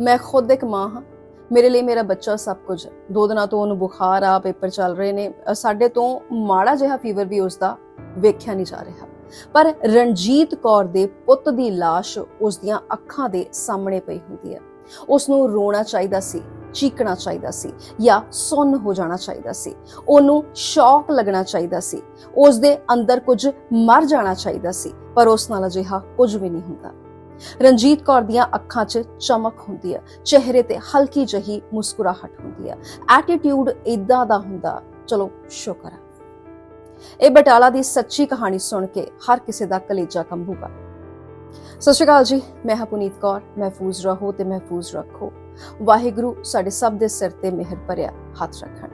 ਮੈਂ ਖੁਦ ਇੱਕ ਮਾਂ ਹਾਂ। ਮੇਰੇ ਲਈ ਮੇਰਾ ਬੱਚਾ ਸਭ ਕੁਝ ਦੋ ਦਿਨਾਂ ਤੋਂ ਉਹਨੂੰ ਬੁਖਾਰ ਆ, ਪੇਪਰ ਚੱਲ ਰਹੇ ਨੇ। ਸਾਡੇ ਤੋਂ ਮਾੜਾ ਜਿਹਾ ਫੀਵਰ ਵੀ ਉਸ ਦਾ ਵੇਖਿਆ ਨਹੀਂ ਜਾ ਰਿਹਾ। ਪਰ ਰਣਜੀਤ ਕੌਰ ਦੇ ਪੁੱਤ ਦੀ লাশ ਉਸ ਦੀਆਂ ਅੱਖਾਂ ਦੇ ਸਾਹਮਣੇ ਪਈ ਹੁੰਦੀ ਹੈ। ਉਸ ਨੂੰ ਰੋਣਾ ਚਾਹੀਦਾ ਸੀ, ਚੀਕਣਾ ਚਾਹੀਦਾ ਸੀ ਜਾਂ ਸੁੰਨ ਹੋ ਜਾਣਾ ਚਾਹੀਦਾ ਸੀ। ਉਹਨੂੰ ਸ਼ੌਕ ਲੱਗਣਾ ਚਾਹੀਦਾ ਸੀ। ਉਸ ਦੇ ਅੰਦਰ ਕੁਝ ਮਰ ਜਾਣਾ ਚਾਹੀਦਾ ਸੀ, ਪਰ ਉਸ ਨਾਲ ਅਜਿਹਾ ਕੁਝ ਵੀ ਨਹੀਂ ਹੁੰਦਾ। ਰਣਜੀਤ ਕੌਰ ਦੀਆਂ ਅੱਖਾਂ 'ਚ ਚਮਕ ਹੁੰਦੀ ਹੈ, ਚਿਹਰੇ ਤੇ ਹਲਕੀ ਜਹੀ ਮੁਸਕਰਾਹਟ ਹੁੰਦੀ ਹੈ। ਐਟੀਟਿਊਡ ਇਦਾਂ ਦਾ ਹੁੰਦਾ, ਚਲੋ ਸ਼ੁਕਰ ਹੈ। ਇਹ ਬਟਾਲਾ ਦੀ ਸੱਚੀ ਕਹਾਣੀ ਸੁਣ ਕੇ ਹਰ ਕਿਸੇ ਦਾ ਕਲੇਜਾ ਕੰਬੂਗਾ। ਸਤਿ ਸ਼੍ਰੀ ਅਕਾਲ ਜੀ, ਮੈਂ ਹਾਂ ਪੁਨੀਤ ਕੌਰ, ਮਹਿਫੂਜ਼ ਰਹੋ ਤੇ ਮਹਿਫੂਜ਼ ਰੱਖੋ। ਵਾਹਿਗੁਰੂ ਸਾਡੇ ਸਭ ਦੇ ਸਿਰ ਤੇ ਮਿਹਰ ਭਰਿਆ ਹੱਥ ਰੱਖਣ।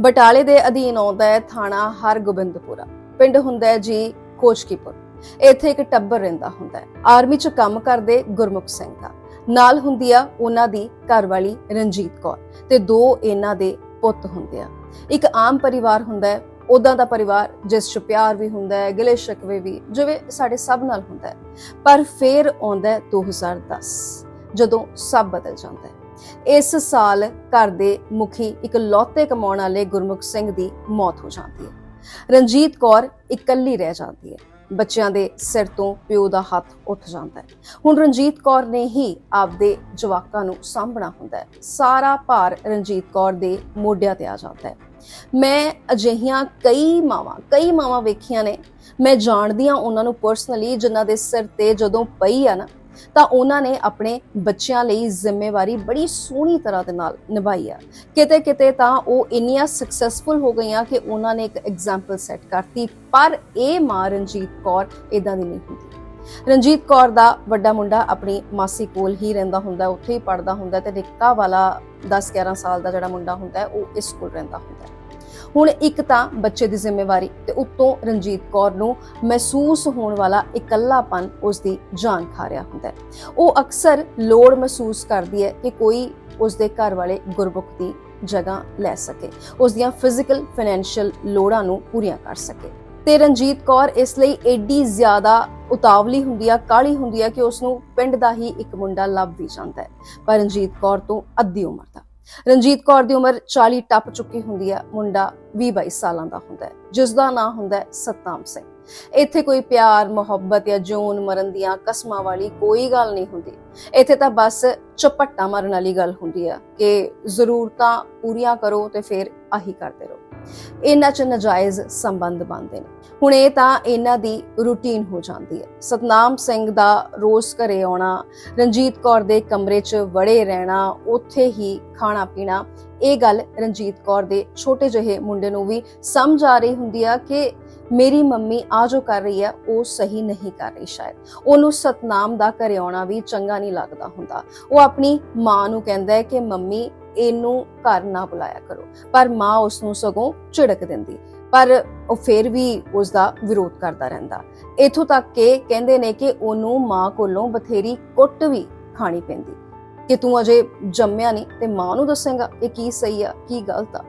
ਬਟਾਲੇ ਦੇ ਅਧੀਨ ਆਉਂਦਾ ਹੈ ਥਾਣਾ ਹਰਗੋਬਿੰਦਪੁਰਾ। ਪਿੰਡ ਹੁੰਦਾ ਹੈ ਜੀ ਕੋਚਕੀਪੁਰ। ਇੱਥੇ ਇੱਕ ਟੱਬਰ ਰਹਿੰਦਾ ਹੁੰਦਾ ਹੈ। ਆਰਮੀ 'ਚ ਕੰਮ ਕਰਦੇ ਗੁਰਮੁਖ ਸਿੰਘ ਦਾ। ਨਾਲ ਹੁੰਦੀ ਆ ਉਹਨਾਂ ਦੀ ਘਰਵਾਲੀ ਰਣਜੀਤ ਕੌਰ ਤੇ ਦੋ ਇਹਨਾਂ ਦੇ ਪੁੱਤ ਹੁੰਦੇ ਆ। ਇੱਕ ਆਮ ਪਰਿਵਾਰ ਹੁੰਦਾ ਹੈ ਉਦਾਂ ਦਾ ਪਰਿਵਾਰ ਜਿਸ 'ਚ ਪਿਆਰ ਵੀ ਹੁੰਦਾ ਹੈ, ਗਿਲੇ ਸ਼ਕਵੇ ਵੀ ਜਿਵੇਂ ਸਾਡੇ ਸਭ ਨਾਲ ਹੁੰਦਾ ਹੈ। ਪਰ ਫੇਰ ਆਉਂਦਾ ਹੈ 2010 ਜਦੋਂ ਸਭ ਬਦਲ ਜਾਂਦਾ ਹੈ। ਇਸ ਸਾਲ ਘਰ ਦੇ ਮੁਖੀ ਇੱਕ ਲੌਤੇ ਕਮਾਉਣ ਵਾਲੇ ਗੁਰਮੁਖ ਸਿੰਘ ਦੀ ਮੌਤ ਹੋ ਜਾਂਦੀ ਹੈ। ਰਣਜੀਤ ਕੌਰ ਇਕੱਲੀ ਰਹਿ ਜਾਂਦੀ ਹੈ। ਬੱਚਿਆਂ ਦੇ ਸਿਰ ਤੋਂ ਪਿਓ ਦਾ ਹੱਥ ਉੱਠ ਜਾਂਦਾ ਹੈ। ਹੁਣ ਰਣਜੀਤ ਕੌਰ ਨੇ ਹੀ ਆਪਦੇ ਜਵਾਕਾਂ ਨੂੰ ਸਾਂਭਣਾ ਹੁੰਦਾ ਹੈ। ਸਾਰਾ ਭਾਰ ਰਣਜੀਤ ਕੌਰ ਦੇ ਮੋਢਿਆਂ ਤੇ ਆ ਜਾਂਦਾ ਹੈ। ਮੈਂ ਅਜਿਹੀਆਂ ਕਈ ਮਾਵਾਂ ਕਈ ਮਾਵਾਂ ਵੇਖੀਆਂ ਨੇ। ਮੈਂ ਜਾਣਦੀ ਹਾਂ ਉਹਨਾਂ ਨੂੰ ਪਰਸਨਲੀ ਜਿਨ੍ਹਾਂ ਦੇ ਸਿਰ ਤੇ ਜਦੋਂ ਪਈ ਆ ਨਾ ਤਾਂ ਉਹਨਾਂ ਨੇ ਆਪਣੇ ਬੱਚਿਆਂ ਲਈ ਜ਼ਿੰਮੇਵਾਰੀ ਬੜੀ ਸੋਹਣੀ ਤਰ੍ਹਾਂ ਦੇ ਨਾਲ ਨਿਭਾਈ ਆ। ਕਿਤੇ ਕਿਤੇ ਤਾਂ ਉਹ ਇੰਨੀਆਂ ਸਕਸੈਸਫੁਲ ਹੋ ਗਈਆਂ ਕਿ ਉਹਨਾਂ ਨੇ ਇੱਕ ਐਗਜ਼ਾਮਪਲ ਸੈੱਟ ਕਰਤੀ, ਪਰ ਇਹ ਮਾਂ ਰਣਜੀਤ ਕੌਰ ਇਦਾਂ ਦੀ ਨਹੀਂ ਹੁੰਦੀ। ਰਣਜੀਤ ਕੌਰ ਦਾ ਵੱਡਾ ਮੁੰਡਾ ਆਪਣੀ ਮਾਸੀ ਕੋਲ ਹੀ ਰਹਿੰਦਾ ਹੁੰਦਾ, ਉੱਥੇ ਹੀ ਪੜਦਾ ਹੁੰਦਾ ਹੈ ਤੇ ਨਿੱਕਾ ਵਾਲਾ 10-11 ਸਾਲ ਦਾ ਜਿਹੜਾ ਮੁੰਡਾ ਹੁੰਦਾ, ਉਹ ਇਸ ਕੋਲ ਰਹਿੰਦਾ ਹੁੰਦਾ। ਹੁਣ ਇੱਕ ਤਾਂ ਬੱਚੇ ਦੀ ਜ਼ਿੰਮੇਵਾਰੀ ਤੇ ਉੱਤੋਂ ਰਣਜੀਤ ਕੌਰ ਨੂੰ ਮਹਿਸੂਸ ਹੋਣ ਵਾਲਾ ਇਕੱਲਾਪਨ ਉਸ ਦੀ ਜਾਨ ਖਾ ਰਿਹਾ ਹੁੰਦਾ ਹੈ। ਉਹ ਅਕਸਰ ਲੋੜ ਮਹਿਸੂਸ ਕਰਦੀ ਹੈ ਕਿ ਕੋਈ ਉਸ ਦੇ ਘਰ ਵਾਲੇ ਗੁਰਮੁਖ ਦੀ ਜਗ੍ਹਾ ਲੈ ਸਕੇ ਉਸ ਦੀਆਂ ਫਿਜ਼ੀਕਲ ਫਾਈਨੈਂਸ਼ੀਅਲ ਲੋੜਾਂ ਨੂੰ ਪੂਰੀਆਂ ਕਰ ਸਕੇ। ਤੇ ਰਣਜੀਤ ਕੌਰ ਇਸ ਲਈ ਏਡੀ ਜ਼ਿਆਦਾ ਉਤਾਵਲੀ ਹੁੰਦੀ ਆ ਕਾਲੀ ਹੁੰਦੀ ਆ ਕਿ ਉਸ ਨੂੰ ਪਿੰਡ ਦਾ ਹੀ ਇੱਕ ਮੁੰਡਾ ਲੱਭ ਵੀ ਜਾਂਦਾ ਹੈ। ਪਰ ਰਣਜੀਤ ਕੌਰ ਤੋਂ ਅੱਧੀ ਉਮਰ ਦਾ ਰਣਜੀਤ ਕੌਰ ਦੀ ਉਮਰ 40 ਟੱਪ ਚੁੱਕੀ ਹੁੰਦੀ ਹੈ, ਮੁੰਡਾ 20-22 ਸਾਲਾਂ ਦਾ ਹੁੰਦਾ ਹੈ ਜਿਸ ਦਾ ਨਾਂ ਹੁੰਦਾ ਹੈ ਸਤਨਾਮ ਸਿੰਘ। ਇੱਥੇ ਕੋਈ ਪਿਆਰ, ਮੁਹੱਬਤ ਜਾਂ ਜੂਨ ਮਰਨ ਦੀਆਂ ਕਸਮਾਂ ਵਾਲੀ ਕੋਈ ਗੱਲ ਨਹੀਂ ਹੁੰਦੀ। ਇੱਥੇ ਤਾਂ ਬਸ ਚਪੱਟਾ ਮਾਰਨ ਵਾਲੀ ਗੱਲ ਹੁੰਦੀ ਆ ਕਿ ਜ਼ਰੂਰਤਾਂ ਪੂਰੀਆਂ ਕਰੋ ਤੇ ਫਿਰ ਆਹੀ ਕਰਦੇ ਰਹੋ। ਇਹਨਾਂ ਚ ਨਜਾਇਜ਼ ਸੰਬੰਧ ਬਣਦੇ ਨੇ। ਹੁਣ ਇਹ ਤਾਂ ਇਹਨਾਂ ਦੀ ਰੂਟੀਨ ਹੋ ਜਾਂਦੀ ਹੈ। ਸਤਨਾਮ ਸਿੰਘ ਦਾ ਰੋਜ਼ ਘਰੇ ਆਉਣਾ, ਰਣਜੀਤ ਕੌਰ ਦੇ ਕਮਰੇ 'ਚ ਵੜੇ ਰਹਿਣਾ, ਉੱਥੇ ਹੀ ਖਾਣਾ ਪੀਣਾ, ਇਹ ਗੱਲ ਰਣਜੀਤ ਕੌਰ ਦੇ ਛੋਟੇ ਜਿਹੇ ਮੁੰਡੇ ਨੂੰ ਵੀ ਸਮਝ ਆ ਰਹੀ ਹੁੰਦੀ ਆ ਕਿ ਮੇਰੀ ਮੰਮੀ ਆ ਜੋ ਕਰ ਰਹੀ ਹੈ ਉਹ ਸਹੀ ਨਹੀਂ ਕਰ ਰਹੀ ਸ਼ਾਇਦ। ਉਹਨੂੰ ਸਤਨਾਮ ਦਾ ਘਰੇ ਆਉਣਾ ਵੀ ਚੰਗਾ ਨਹੀਂ ਲੱਗਦਾ ਹੁੰਦਾ। ਉਹ ਆਪਣੀ ਮਾਂ ਨੂੰ ਕਹਿੰਦਾ ਹੈ ਕਿ ਮੰਮੀ ਇਹਨੂੰ ਘਰ ਨਾ ਬੁਲਾਇਆ ਕਰੋ। ਪਰ ਮਾਂ ਉਸ ਨੂੰ ਸਗੋਂ ਝਿੜਕ ਦਿੰਦੀ, ਪਰ ਉਹ ਫਿਰ ਵੀ ਉਸ ਦਾ ਵਿਰੋਧ ਕਰਦਾ ਰਹਿੰਦਾ। ਇਥੋਂ ਤੱਕ ਕਿ ਕਹਿੰਦੇ ਨੇ ਕਿ ਉਹਨੂੰ ਮਾਂ ਕੋਲੋਂ ਬਥੇਰੀ ਕੁੱਟ ਵੀ ਖਾਣੀ ਪੈਂਦੀ। ਕਿ ਤੂੰ ਅਜੇ ਜੰਮਿਆ ਨਹੀਂ ਤੇ ਮਾਂ ਨੂੰ ਦੱਸੇਗਾ ਕਿ ਕੀ ਸਹੀ ਆ, ਕੀ ਗਲਤ ਆ।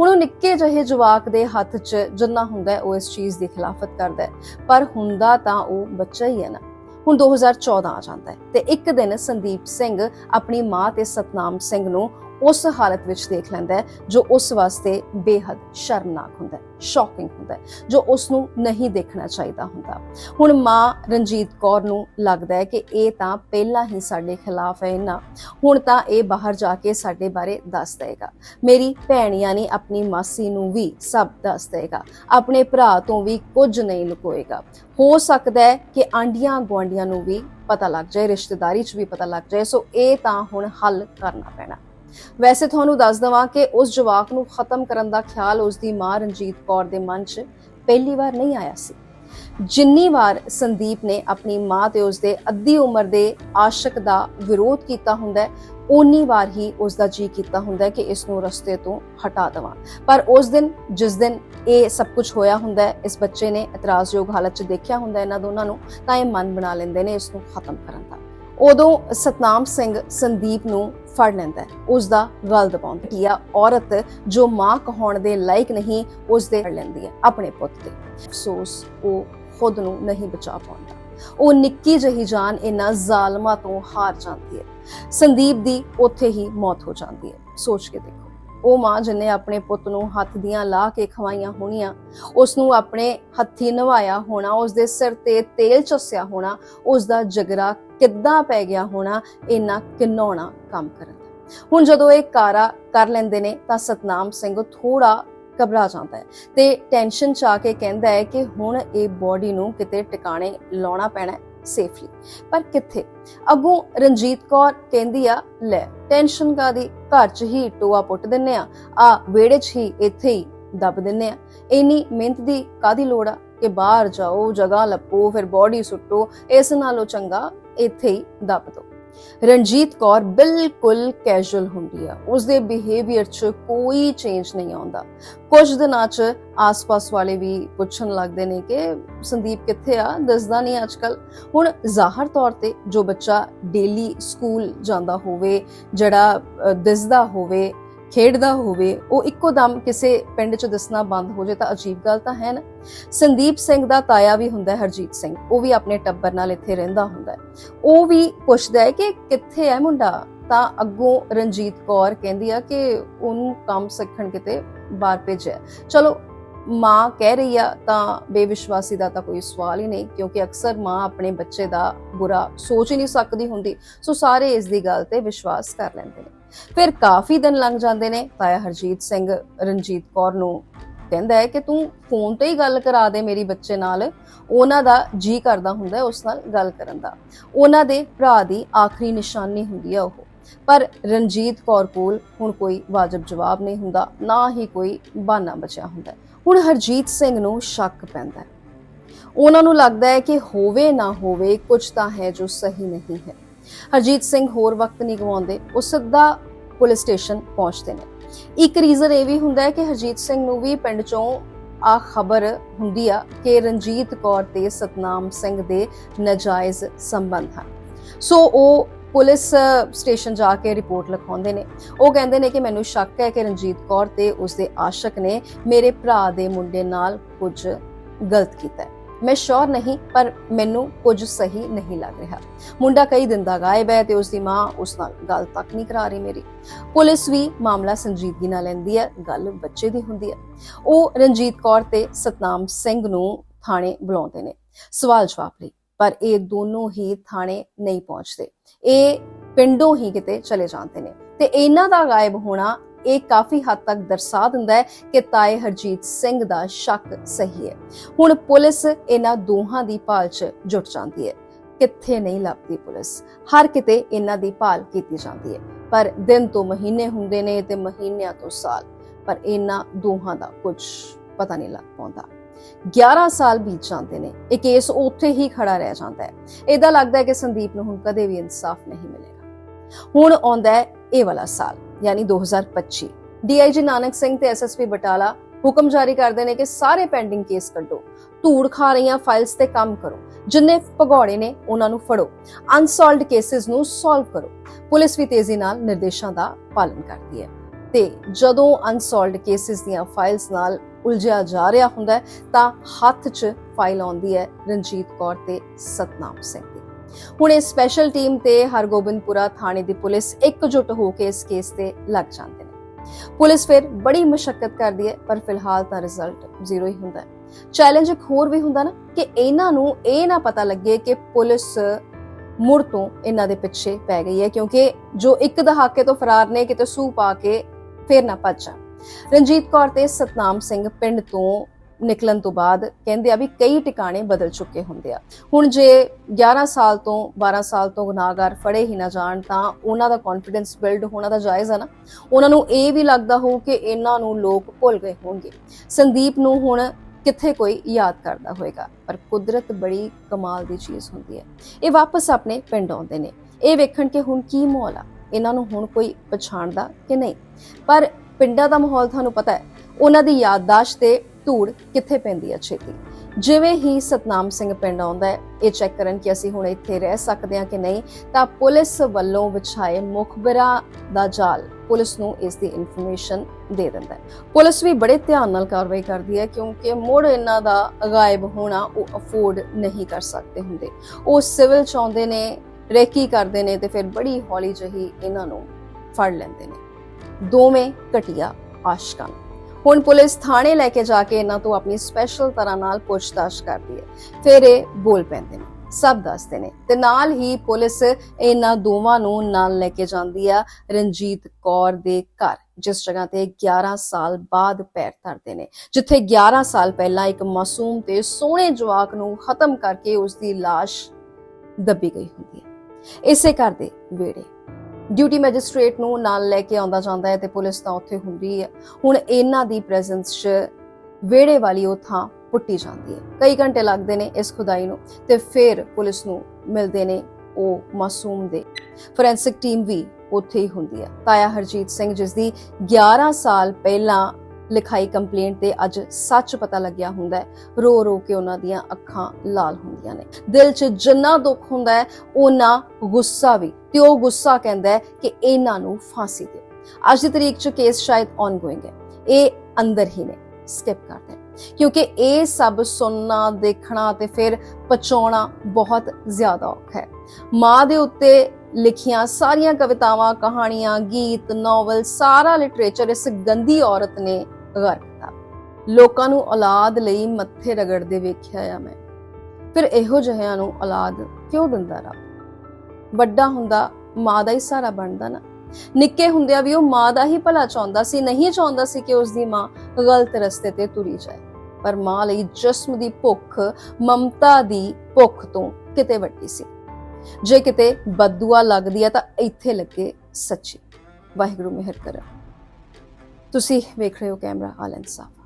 ਹੁਣ ਉਹ ਨਿੱਕੇ ਜਿਹੇ ਜਵਾਕ ਦੇ ਹੱਥ 'ਚ ਜਿੰਨਾ ਹੁੰਦਾ ਉਹ ਇਸ ਚੀਜ਼ ਦੀ ਖਿਲਾਫਤ ਕਰਦਾ ਪਰ ਹੁੰਦਾ ਤਾਂ ਉਹ ਬੱਚਾ ਹੀ ਹੈ ਨਾ। ਹੁਣ 2014 ਆ ਜਾਂਦਾ ਹੈ ਤੇ ਇੱਕ ਦਿਨ ਸੰਦੀਪ ਸਿੰਘ ਆਪਣੀ ਮਾਂ ਤੇ ਸਤਨਾਮ ਸਿੰਘ ਨੂੰ ਉਸ ਹਾਲਤ ਵਿੱਚ ਦੇਖ ਲੈਂਦਾ ਹੈ, ਜੋ ਉਸ ਵਾਸਤੇ ਬੇਹੱਦ ਸ਼ਰਮਨਾਕ ਹੁੰਦਾ ਹੈ ਸ਼ੌਕਿੰਗ ਹੁੰਦਾ ਹੈ, ਜੋ ਉਸ ਨੂੰ ਨਹੀਂ ਦੇਖਣਾ ਚਾਹੀਦਾ ਹੁੰਦਾ। ਹੁਣ ਮਾਂ ਰਣਜੀਤ ਕੌਰ ਨੂੰ ਲੱਗਦਾ ਹੈ ਕਿ ਇਹ ਤਾਂ ਪਹਿਲਾਂ ਹੀ ਸਾਡੇ ਖਿਲਾਫ ਹੈ ਇਹਨਾਂ ਹੁਣ ਤਾਂ ਇਹ ਬਾਹਰ ਜਾ ਕੇ ਸਾਡੇ ਬਾਰੇ ਦੱਸ ਦੇਗਾ ਮੇਰੀ ਭੈਣ ਨੇ ਆਪਣੀ ਮਾਸੀ ਨੂੰ ਵੀ ਸਭ ਦੱਸ ਦੇਗਾ ਆਪਣੇ ਭਰਾ ਤੋਂ ਵੀ ਕੁਝ ਨਹੀਂ ਲੁਕੋਏਗਾ। ਹੋ ਸਕਦਾ ਹੈ ਕਿ ਆਂਡੀਆਂ ਗੁਆਂਡੀਆਂ ਨੂੰ ਵੀ ਪਤਾ ਲੱਗ ਜਾਏ, ਰਿਸ਼ਤੇਦਾਰੀ 'ਚ ਵੀ ਪਤਾ ਲੱਗ ਜਾਏ, ਸੋ ਇਹ ਤਾਂ ਹੁਣ ਹੱਲ ਕਰਨਾ ਪੈਣਾ। ਵੈਸੇ ਤੁਹਾਨੂੰ ਦੱਸ ਦਵਾਂ ਕਿ ਉਸ ਜਵਾਕ ਨੂੰ ਖਤਮ ਕਰਨ ਦਾ ਖਿਆਲ ਉਸ ਦੀ ਮਾਂ ਰਣਜੀਤ ਕੌਰ ਦੇ ਮਨ 'ਚ ਪਹਿਲੀ ਵਾਰ ਨਹੀਂ ਆਇਆ ਸੀ। ਜਿੰਨੀ ਵਾਰ ਸੰਦੀਪ ਨੇ ਆਪਣੀ ਮਾਂ ਤੇ ਉਸ ਦੇ ਅੱਧੀ ਉਮਰ ਦੇ ਆਸ਼ਿਕ ਦਾ ਵਿਰੋਧ ਕੀਤਾ ਹੁੰਦਾ ਹੈ, ਓਨੀ ਵਾਰ ਹੀ ਉਸ ਦਾ ਜੀ ਕੀਤਾ ਹੁੰਦਾ ਕਿ ਇਸ ਨੂੰ ਰਸਤੇ ਤੋਂ ਹਟਾ ਦੇਵਾਂ। ਪਰ ਉਸ ਦਿਨ, ਜਿਸ ਦਿਨ ਇਹ ਸਭ ਕੁਝ ਹੋਇਆ ਹੁੰਦਾ ਹੈ, ਇਸ ਬੱਚੇ ਨੇ ਇਤਰਾਜ਼ਯੋਗ ਹਾਲਤ 'ਚ ਦੇਖਿਆ ਹੁੰਦਾ ਇਹਨਾਂ ਦੋਨਾਂ ਨੂੰ ਤਾਂ ਇਹ ਮਨ ਬਣਾ ਲੈਂਦੇ ਨੇ ਇਸ ਨੂੰ ਖਤਮ ਕਰਨ ਦਾ। ਉਦੋਂ ਸਤਨਾਮ ਸਿੰਘ ਸੰਦੀਪ ਨੂੰ ਫੜ ਲੈਂਦਾ ਹੈ ਉਸ ਦਾ ਗਲ ਦਬਾਉਂਦਾ ਹੈ। ਔਰਤ ਜੋ ਮਾਂ ਕਹਾਉਣ ਦੇ ਲਾਇਕ ਨਹੀਂ ਉਸ ਦੇ ਫੜ ਲੈਂਦੀ ਹੈ ਆਪਣੇ ਪੁੱਤ ਤੇ। ਅਫਸੋਸ, ਉਹ ਖੁਦ ਨੂੰ ਨਹੀਂ ਬਚਾ ਪਾਉਂਦਾ। ਉਹ ਨਿੱਕੀ ਜਹੀ ਜਾਨ ਇਹਨਾਂ ਜ਼ਾਲਮਾਂ ਤੋਂ ਹਾਰ ਜਾਂਦੀ ਹੈ। ਸੰਦੀਪ ਦੀ ਉੱਥੇ ਹੀ ਮੌਤ ਹੋ ਜਾਂਦੀ ਹੈ। ਸੋਚ ਕੇ ਦੇਖੋ। ਉਹ ਮਾਂ ਜਿਨੇ ਆਪਣੇ ਪੁੱਤ ਨੂੰ ਹੱਥ ਦੀਆਂ ਲਾ ਕੇ ਖਵਾਈਆਂ ਹੋਣੀਆਂ ਉਸ ਨੂੰ ਆਪਣੇ ਹੱਥੀ ਨਵਾਇਆ ਹੋਣਾ ਉਸ ਦੇ ਸਿਰ ਤੇ ਤੇਲ ਚੁੱਸਿਆ ਹੋਣਾ ਉਸ ਦਾ ਜਗਰਾ ਕਿੱਦਾਂ ਪੈ ਗਿਆ ਹੋਣਾ, ਇੰਨਾ ਕਿੰਨੌਣਾ ਕੰਮ ਕਰਨ ਹੁਣ ਜਦੋਂ ਇਹ ਕਾਰਾ ਕਰ ਲੈਂਦੇ ਨੇ, ਤਾਂ ਸਤਨਾਮ ਸਿੰਘ ਥੋੜਾ ਘਬਰਾ ਜਾਂਦਾ ਹੈ ਤੇ ਟੈਨਸ਼ਨ ਚ ਆ ਕੇ ਕਹਿੰਦਾ ਹੈ ਕਿ ਹੁਣ ਇਹ ਬੋਡੀ ਨੂੰ ਕਿਤੇ ਟਿਕਾਣੇ ਲਾਉਣਾ ਪੈਣਾ ਹੈ ਸੇਫਲੀ ਪਰ ਕਿੱਥੇ? ਅੱਗੋਂ ਰਣਜੀਤ ਕੌਰ ਕਹਿੰਦੀ ਆ, ਲੈ ਟੈਨਸ਼ਨ ਕਾਦੀ ਘਰ 'ਚ ਹੀ ਟੋਆ ਪੁੱਟ ਦਿੰਨੇ ਆ ਆ ਵਿਹੜੇ 'ਚ ਹੀ ਇੱਥੇ ਹੀ ਦੱਬ ਦਿੰਨੇ ਆ। ਇੰਨੀ ਮਿਹਨਤ ਦੀ ਕਾਦੀ ਲੋੜ ਆ? ਕਿ ਬਾਹਰ ਜਾਓ, ਜਗ੍ਹਾ ਲੱਭੋ, ਫਿਰ ਬੋਡੀ ਸੁੱਟੋ, ਇਸ ਨਾਲੋਂ ਚੰਗਾ ਇੱਥੇ ਹੀ ਦੱਬ ਦੋ। ਰਣਜੀਤ ਕੌਰ ਬਿਲਕੁਲ ਕੈਜੂਅਲ ਹੁੰਦੀ ਆ। ਉਸਦੇ ਬਿਹੇਵੀਅਰ 'ਚ ਕੋਈ ਚੇਂਜ ਨਹੀਂ ਆਉਂਦਾ। ਕੁਝ ਦਿਨਾਂ 'ਚ ਆਸ-ਪਾਸ ਵਾਲੇ ਵੀ ਪੁੱਛਣ ਲੱਗਦੇ ਨੇ ਕਿ ਸੰਦੀਪ ਕਿੱਥੇ ਆ? ਦੱਸਦਾ ਨਹੀਂ ਅੱਜਕੱਲ ਹੁਣ ਜ਼ਾਹਰ ਤੌਰ ਤੇ ਜੋ ਬੱਚਾ ਡੇਲੀ ਸਕੂਲ ਜਾਂਦਾ ਹੋਵੇ, ਜਿਹੜਾ ਦਿਸਦਾ ਹੋਵੇ ਖੇਡਦਾ ਹੋਵੇ, ਉਹ ਇੱਕੋ ਦਮ ਕਿਸੇ ਪਿੰਡ 'ਚ ਦਿਸਣਾ ਬੰਦ ਹੋ ਜਾਏ ਤਾਂ ਅਜੀਬ ਗੱਲ ਤਾਂ ਹੈ ਨਾ। ਸੰਦੀਪ ਸਿੰਘ ਦਾ ਤਾਇਆ ਵੀ ਹੁੰਦਾ ਹੈ, ਹਰਜੀਤ ਸਿੰਘ, ਉਹ ਵੀ ਆਪਣੇ ਟੱਬਰ ਨਾਲ ਇੱਥੇ ਰਹਿੰਦਾ ਹੁੰਦਾ ਹੈ। ਉਹ ਵੀ ਪੁੱਛਦਾ ਹੈ ਕਿ ਕਿੱਥੇ ਹੈ ਮੁੰਡਾ? ਤਾਂ ਅੱਗੋਂ ਰਣਜੀਤ ਕੌਰ ਕਹਿੰਦੀ ਆ ਕਿ ਉਹਨੂੰ ਕੰਮ ਸਿੱਖਣ ਕਿਤੇ ਬਾਹਰ ਭੇਜਿਆ ਚਲੋ, ਮਾਂ ਕਹਿ ਰਹੀ ਆ ਤਾਂ ਬੇਵਿਸ਼ਵਾਸੀ ਦਾ ਤਾਂ ਕੋਈ ਸਵਾਲ ਹੀ ਨਹੀਂ, ਕਿਉਂਕਿ ਅਕਸਰ ਮਾਂ ਆਪਣੇ ਬੱਚੇ ਦਾ ਬੁਰਾ ਸੋਚ ਹੀ ਨਹੀਂ ਸਕਦੀ ਹੁੰਦੀ। ਸੋ ਸਾਰੇ ਇਸ ਦੀ ਗੱਲ ਤੇ ਵਿਸ਼ਵਾਸ ਕਰ ਲੈਂਦੇ ਨੇ। ਫਿਰ ਕਾਫੀ ਦਿਨ ਲੰਘ ਜਾਂਦੇ ਨੇ। ਤਾਇਆ ਹਰਜੀਤ ਸਿੰਘ ਰਣਜੀਤ ਕੌਰ ਨੂੰ ਕਹਿੰਦਾ ਹੈ ਕਿ ਤੂੰ ਫੋਨ ਤੇ ਹੀ ਗੱਲ ਕਰਾ ਦੇ ਮੇਰੀ ਬੱਚੇ ਨਾਲ। ਉਹਨਾਂ ਦਾ ਜੀ ਕਰਦਾ ਹੁੰਦਾ ਉਸ ਨਾਲ ਗੱਲ ਕਰਨ ਦਾ। ਉਹਨਾਂ ਦੇ ਭਰਾ ਦੀ ਆਖਰੀ ਨਿਸ਼ਾਨੀ ਹੁੰਦੀ ਹੈ ਉਹ। ਪਰ ਰਣਜੀਤ ਕੌਰ ਕੋਲ ਹੁਣ ਕੋਈ ਵਾਜਬ ਜਵਾਬ ਨਹੀਂ ਹੁੰਦਾ, ਨਾ ਹੀ ਕੋਈ ਬਹਾਨਾ ਬਚਿਆ ਹੁੰਦਾ। ਹੁਣ ਹਰਜੀਤ ਸਿੰਘ ਨੂੰ ਸ਼ੱਕ ਪੈਂਦਾ ਹੈ। ਉਹਨਾਂ ਨੂੰ ਲੱਗਦਾ ਹੈ ਕਿ ਹੋਵੇ ਨਾ ਹੋਵੇ ਕੁਝ ਤਾਂ ਹੈ ਜੋ ਸਹੀ ਨਹੀਂ ਹੈ। ਹਰਜੀਤ ਸਿੰਘ ਹੋਰ ਵਕਤ ਨਹੀਂ ਗਵਾਉਂਦੇ, ਉਹ ਸਿੱਧਾ ਪੁਲਿਸ ਸਟੇਸ਼ਨ ਪਹੁੰਚਦੇ ਨੇ। ਇੱਕ ਰੀਜ਼ਨ ਇਹ ਵੀ ਹੁੰਦਾ ਹੈ ਕਿ ਹਰਜੀਤ ਸਿੰਘ ਨੂੰ ਵੀ ਪਿੰਡ ਚੋਂ ਆ ਖਬਰ ਹੁੰਦੀ ਆ ਕਿ ਰਣਜੀਤ ਕੌਰ ਤੇ ਸਤਨਾਮ ਸਿੰਘ ਦੇ ਨਜਾਇਜ਼ ਸੰਬੰਧ ਹਨ। ਸੋ ਉਹ ਪੁਲਿਸ ਸਟੇਸ਼ਨ ਜਾ ਕੇ ਰਿਪੋਰਟ ਲਿਖਾਉਂਦੇ ਨੇ। ਉਹ ਕਹਿੰਦੇ ਨੇ ਕਿ ਮੈਨੂੰ ਸ਼ੱਕ ਹੈ ਕਿ ਰਣਜੀਤ ਕੌਰ ਤੇ ਉਸਦੇ ਆਸ਼ਕ ਨੇ ਮੇਰੇ ਭਰਾ ਦੇ ਮੁੰਡੇ ਨਾਲ ਕੁਝ ਗਲਤ ਕੀਤਾ ਹੈ। ਮੈਂ ਸ਼ੋਰ ਨਹੀਂ, ਪਰ ਮੈਨੂੰ ਕੁਝ ਸਹੀ ਨਹੀਂ ਲੱਗ ਰਿਹਾ। ਮੁੰਡਾ ਕਈ ਦਿਨ ਦਾ ਗਾਇਬ ਹੈ ਤੇ ਉਸ ਦੀ ਮਾਂ ਉਸ ਨਾਲ ਗੱਲ ਤੱਕ ਨਹੀਂ ਕਰਾ ਰਹੀ ਮੇਰੀ। ਪੁਲਿਸ ਵੀ ਮਾਮਲਾ ਸੰਜੀਦਗੀ ਨਾਲ ਲੈਂਦੀ ਹੈ, ਗੱਲ ਬੱਚੇ ਦੀ ਹੁੰਦੀ ਹੈ। ਉਹ ਰਣਜੀਤ ਕੌਰ ਤੇ ਸਤਨਾਮ ਸਿੰਘ ਨੂੰ ਥਾਣੇ ਬੁਲਾਉਂਦੇ ਨੇ। ਸਵਾਲ ਜਵਾਬ ਲਈ, ਪਰ ਇਹ ਦੋਨੋਂ ਹੀ ਥਾਣੇ ਨਹੀਂ ਪਹੁੰਚਦੇ। ਇਹ ਪਿੰਡੋਂ ਹੀ ਕਿਤੇ ਚਲੇ ਜਾਂਦੇ ਨੇ। ਤੇ ਇਹਨਾਂ ਦਾ ਗਾਇਬ ਹੋਣਾ ਇਹ ਕਾਫੀ ਹੱਦ ਤੱਕ ਦਰਸਾ ਦਿੰਦਾ ਹੈ ਕਿ ਤਾਏ ਹਰਜੀਤ ਸਿੰਘ ਦਾ ਸ਼ੱਕ ਸਹੀ ਹੈ। ਹੁਣ ਪੁਲਿਸ ਇਹਨਾਂ ਦੋਹਾਂ ਦੀ ਭਾਲ 'ਚ ਜੁਟ ਜਾਂਦੀ ਹੈ। ਕਿੱਥੇ ਨਹੀਂ ਲੱਭਦੀ ਪੁਲਿਸ। ਹਰ ਕਿਤੇ ਇਹਨਾਂ ਦੀ ਭਾਲ ਕੀਤੀ ਜਾਂਦੀ ਹੈ। ਪਰ ਦਿਨ ਤੋਂ ਮਹੀਨੇ ਹੁੰਦੇ ਨੇ ਤੇ ਮਹੀਨਿਆਂ ਤੋਂ ਸਾਲ। ਪਰ ਇਹਨਾਂ ਦੋਹਾਂ ਦਾ ਕੁਝ ਪਤਾ ਨਹੀਂ ਲੱਗ ਪਾਉਂਦਾ। 11 ਸਾਲ ਬੀਤ ਜਾਂਦੇ ਨੇ। ਇਹ ਕੇਸ ਉੱਥੇ ਹੀ ਖੜਾ ਰਹਿ ਜਾਂਦਾ ਹੈ। ਇਦਾਂ ਲੱਗਦਾ ਹੈ ਕਿ ਸੰਦੀਪ ਨੂੰ ਹੁਣ ਕਦੇ ਵੀ ਇਨਸਾਫ ਨਹੀਂ ਮਿਲੇਗਾ। ਹੁਣ ਆਉਂਦਾ ਹੈ ਇਹ ਵਾਲਾ ਸਾਲ। ਯਾਨੀ 2025 ਡੀਆਈਜੀ ਨਾਨਕ ਸਿੰਘ ਤੇ ਐਸਐਸਪੀ ਬਟਾਲਾ ਹੁਕਮ ਜਾਰੀ ਕਰਦੇ ਨੇ ਕਿ ਸਾਰੇ ਪੈਂਡਿੰਗ ਕੇਸ ਕੱਢੋ। ਧੂੜ ਖਾ ਰਹੀਆਂ ਫਾਈਲਸ ਤੇ ਕੰਮ ਕਰੋ। ਜਿੰਨੇ ਭਗੌੜੇ ਨੇ, ਉਹਨਾਂ ਨੂੰ ਫੜੋ। ਅਨਸੋਲਵਡ ਕੇਸਿਸ ਨੂੰ ਸੋਲਵ ਕਰੋ। ਪੁਲਿਸ ਵੀ ਤੇਜ਼ੀ ਨਾਲ ਨਿਰਦੇਸ਼ਾਂ ਦਾ ਪਾਲਣ ਕਰਦੀ ਹੈ। ਤੇ ਜਦੋਂ ਅਨਸੋਲਵਡ ਕੇਸਿਸ ਦੀਆਂ ਫਾਈਲਸ ਨਾਲ ਉਲਝਿਆ ਜਾ ਰਿਹਾ ਹੁੰਦਾ ਤਾਂ ਹੱਥ 'ਚ ਫਾਈਲ ਆਉਂਦੀ ਹੈ ਰਣਜੀਤ ਕੌਰ ਤੇ ਸਤਨਾਮ ਸਿੰਘ ਹੁਣ ਇਹ ਸਪੈਸ਼ਲ ਟੀਮ ਤੇ ਹਰਗੋਬਿੰਦਪੁਰਾ ਥਾਣੇ ਦੀ ਪੁਲਿਸ ਇਕਜੁੱਟ ਹੋ ਕੇ ਇਸ ਕੇਸ ਤੇ ਲੱਗ ਜਾਂਦੇ ਨੇ। ਪੁਲਿਸ ਫਿਰ ਬੜੀ ਮੁਸ਼ਕਲ ਕਰਦੀ ਹੈ, ਪਰ ਫਿਲਹਾਲ ਤਾਂ ਰਿਜ਼ਲਟ ਜ਼ੀਰੋ ਹੀ ਹੁੰਦਾ ਹੈ। ਚੈਲੰਜ ਇੱਕ ਹੋਰ ਵੀ ਹੁੰਦਾ ਨਾ, ਕਿ ਇਹਨਾਂ ਨੂੰ ਇਹ ਨਾ ਪਤਾ ਲੱਗੇ ਕਿ ਪੁਲਿਸ ਮੁੜ ਤੋਂ ਇਹਨਾਂ ਦੇ ਪਿੱਛੇ ਪੈ ਗਈ ਹੈ, ਕਿਉਂਕਿ ਜੋ ਇੱਕ ਦਹਾਕੇ ਤੋਂ ਫਰਾਰ ਨੇ, ਕਿਤੇ ਸੂ ਪਾ ਕੇ ਫੇਰ ਨਾ ਭੱਜਾ ਰਣਜੀਤ ਕੌਰ ਤੇ ਸਤਨਾਮ ਸਿੰਘ ਪਿੰਡ ਤੋਂ ਨਿਕਲਣ ਤੋਂ ਬਾਅਦ ਕਹਿੰਦੇ ਆ ਵੀ ਕਈ ਟਿਕਾਣੇ ਬਦਲ ਚੁੱਕੇ ਹੁੰਦੇ ਆ। ਹੁਣ ਜੇ 11 ਸਾਲ ਤੋਂ 12 ਸਾਲ ਤੋਂ ਗੁਨਾਹਗਾਰ ਫੜੇ ਹੀ ਨਾ ਜਾਣ ਤਾਂ ਉਹਨਾਂ ਦਾ ਕੌਨਫੀਡੈਂਸ ਬਿਲਡ ਹੋਣਾ ਦਾ ਜਾਇਜ਼ ਆ ਨਾ। ਉਹਨਾਂ ਨੂੰ ਇਹ ਵੀ ਲੱਗਦਾ ਹੋਊ ਕਿ ਇਹਨਾਂ ਨੂੰ ਲੋਕ ਭੁੱਲ ਗਏ ਹੋਣਗੇ। ਸੰਦੀਪ ਨੂੰ ਹੁਣ ਕਿੱਥੇ ਕੋਈ ਯਾਦ ਕਰਦਾ ਹੋਵੇਗਾ ਪਰ ਕੁਦਰਤ ਬੜੀ ਕਮਾਲ ਦੀ ਚੀਜ਼ ਹੁੰਦੀ ਹੈ। ਇਹ ਵਾਪਸ ਆਪਣੇ ਪਿੰਡ ਆਉਂਦੇ ਨੇ। ਇਹ ਵੇਖਣ ਕਿ ਹੁਣ ਕੀ ਮਾਹੌਲ ਆ। ਇਹਨਾਂ ਨੂੰ ਹੁਣ ਕੋਈ ਪਛਾਣਦਾ ਕਿ ਨਹੀਂ? ਪਰ ਪਿੰਡਾਂ ਦਾ ਮਾਹੌਲ ਤੁਹਾਨੂੰ ਪਤਾ ਹੈ, ਉਹਨਾਂ ਦੀ ਯਾਦਦਾਸ਼ਤ ਤੇ ਧੂੜ ਕਿੱਥੇ ਪੈਂਦੀ ਹੈ ਛੇਤੀ? ਜਿਵੇਂ ਹੀ ਸਤਨਾਮ ਸਿੰਘ ਪਿੰਡ ਆਉਂਦਾ ਹੈ, ਇਹ ਚੈੱਕ ਕਰਨ ਕਿ ਅਸੀਂ ਹੁਣ ਇੱਥੇ ਰਹਿ ਸਕਦੇ ਹਾਂ ਕਿ ਨਹੀਂ, ਤਾਂ ਪੁਲਿਸ ਵੱਲੋਂ ਵਿਛਾਏ ਮੁਖਬਰਾ ਦਾ ਜਾਲ ਪੁਲਿਸ ਨੂੰ ਇਸ ਦੀ ਇਨਫੋਰਮੇਸ਼ਨ ਦੇ ਦਿੰਦਾ ਹੈ। ਪੁਲਿਸ ਵੀ ਬੜੇ ਧਿਆਨ ਨਾਲ ਕਾਰਵਾਈ ਕਰਦੀ ਹੈ, ਕਿਉਂਕਿ ਮੁੜ ਇਹਨਾਂ ਦਾ ਗਾਇਬ ਹੋਣਾ ਉਹ ਅਫੋਰਡ ਨਹੀਂ ਕਰ ਸਕਦੇ ਹੁੰਦੇ। ਉਹ ਸਿਵਲ ਚਾਹੁੰਦੇ ਨੇ, ਰੇਕੀ ਕਰਦੇ ਨੇ ਤੇ ਫਿਰ ਬੜੀ ਹੌਲੀ ਜਹੀ ਇਹਨਾਂ ਨੂੰ ਫੜ ਲੈਂਦੇ ਨੇ। ਦੋਵੇਂ ਘਟੀਆ ਆਸ਼ਕਾਂ ਹੁਣ ਪੁਲਿਸ ਥਾਣੇ ਲੈ ਕੇ ਜਾ ਕੇ ਇਹਨਾਂ ਤੋਂ ਆਪਣੀ ਸਪੈਸ਼ਲ ਤਰ੍ਹਾਂ ਨਾਲ ਪੁੱਛਤਾਛ ਕਰਦੀ ਹੈ। ਫਿਰ ਇਹ ਬੋਲ ਪੈਂਦੇ ਨੇ, ਸਭ ਦੱਸਦੇ ਨੇ ਤੇ ਨਾਲ ਹੀ ਪੁਲਿਸ ਇਹਨਾਂ ਦੋਵਾਂ ਨੂੰ ਨਾਲ ਲੈ ਕੇ ਜਾਂਦੀ ਆ ਰਣਜੀਤ ਕੌਰ ਦੇ ਘਰ, ਜਿਸ ਜਗ੍ਹਾ ਤੇ 11 ਸਾਲ ਬਾਅਦ ਪੈਰ ਧਰਦੇ ਨੇ, ਜਿੱਥੇ 11 ਸਾਲ ਪਹਿਲਾਂ ਇੱਕ ਮਾਸੂਮ ਤੇ ਸੋਹਣੇ ਜਵਾਕ ਨੂੰ ਖਤਮ ਕਰਕੇ ਉਸ ਦੀ লাশ ਦੱਬੀ ਗਈ ਹੁੰਦੀ ਹੈ। ਇਸੇ ਘਰ ਦੇ ਵਿਹੜੇ ਡਿਊਟੀ ਮੈਜਿਸਟ੍ਰੇਟ ਨੂੰ ਨਾਲ ਲੈ ਕੇ ਆਉਂਦਾ ਜਾਂਦਾ ਹੈ ਤੇ ਪੁਲਿਸ ਤਾਂ ਉੱਥੇ ਹੁੰਦੀ ਹੈ ਹੁਣ ਇਹਨਾਂ ਦੀ ਪ੍ਰੈਜ਼ੈਂਸ 'ਚ ਵਿਹੜੇ ਵਾਲੀ ਉਹ ਥਾਂ ਪੁੱਟੀ ਜਾਂਦੀ ਹੈ। ਕਈ ਘੰਟੇ ਲੱਗਦੇ ਨੇ ਇਸ ਖੁਦਾਈ ਨੂੰ ਤੇ ਫਿਰ ਪੁਲਿਸ ਨੂੰ ਮਿਲਦੇ ਨੇ ਉਹ ਮਾਸੂਮ ਦੇ। ਫੋਰੈਂਸਿਕ ਟੀਮ ਵੀ ਉੱਥੇ ਹੀ ਹੁੰਦੀ ਹੈ। ਤਾਇਆ ਹਰਜੀਤ ਸਿੰਘ ਜਿਸ ਦੀ 11 ਸਾਲ ਪਹਿਲਾਂ ਲਿਖਾਈ ਕੰਪਲੇਂਟ ਤੇ ਅੱਜ ਸੱਚ ਪਤਾ ਲੱਗਿਆ ਹੁੰਦਾ ਹੈ। ਰੋ ਰੋ ਕੇ ਉਹਨਾਂ ਦੀਆਂ ਅੱਖਾਂ ਲਾਲ ਹੁੰਦੀਆਂ ਨੇ। ਦਿਲ 'ਚ ਜਿੰਨਾ ਦੁੱਖ ਹੁੰਦਾ ਹੈ ਉਹਨਾਂ ਗੁੱਸਾ ਵੀ। ਤੇ ਉਹ ਗੁੱਸਾ ਕਹਿੰਦਾ ਹੈ ਕਿ ਇਹਨਾਂ ਨੂੰ ਫਾਂਸੀ ਦਿਓ। ਅੱਜ ਦੀ ਤਰੀਕ 'ਚ ਕੇਸ ਸ਼ਾਇਦ ਆਨਗੋਇੰਗ ਹੈ। ਇਹ ਅੰਦਰ ਹੀ ਨੇ। ਸਕਿਪ ਕਰਦੇ ਨੇ ਕਿਉਂਕਿ ਇਹ ਸਭ ਸੁਣਨਾ, ਦੇਖਣਾ ਤੇ ਫਿਰ ਪਚਾਉਣਾ ਬਹੁਤ ਜ਼ਿਆਦਾ ਔਖਾ ਹੈ। ਮਾਂ ਦੇ ਉੱਤੇ ਲਿਖੀਆਂ ਸਾਰੀਆਂ ਕਵਿਤਾਵਾਂ, ਕਹਾਣੀਆਂ, ਗੀਤ, ਨੋਵਲ, ਸਾਰਾ ਲਿਟਰੇਚਰ ਇਸ ਗੰਦੀ ਔਰਤ ਨੇ ਗਰਕ ਕੀਤਾ ਲੋਕਾਂ ਨੂੰ ਔਲਾਦ ਲਈ ਮੱਥੇ ਰਗੜਦੇ ਵੇਖਿਆ ਆ ਮੈਂ। ਫਿਰ ਇਹੋ ਜਿਹਿਆਂ ਨੂੰ ਔਲਾਦ ਕਿਉਂ ਦਿੰਦਾ ਰੱਬ? ਵੱਡਾ ਹੁੰਦਾ ਮਾਂ ਦਾ ਹੀ ਸਹਾਰਾ ਬਣਦਾ ਨਾ। ਨਿੱਕੇ ਹੁੰਦਿਆਂ ਵੀ ਉਹ ਮਾਂ ਦਾ ਹੀ ਭਲਾ ਚਾਹੁੰਦਾ ਸੀ, ਨਹੀਂ ਚਾਹੁੰਦਾ ਸੀ ਕਿ ਉਸ ਦੀ ਮਾਂ ਗਲਤ ਰਸਤੇ ਤੇ ਤੁਰੀ ਜਾਏ। ਪਰ ਮਾਂ ਲਈ ਜਿਸਮ ਦੀ ਭੁੱਖ, ਮਮਤਾ ਦੀ ਭੁੱਖ ਤੋਂ ਕਿਤੇ ਵੱਡੀ ਸੀ। ਜੇ ਕਿਤੇ ਬਦਦੁਆ ਲੱਗਦੀ ਹੈ ਤਾਂ ਇੱਥੇ ਲੱਗੇ ਸੱਚੀ। ਵਾਹਿਗੁਰੂ ਮਿਹਰ ਕਰੇ। ਤੁਸੀਂ ਵੇਖ ਰਹੇ ਹੋ ਕੈਮਰਾ ਆਲ ਇਨਸਾਫ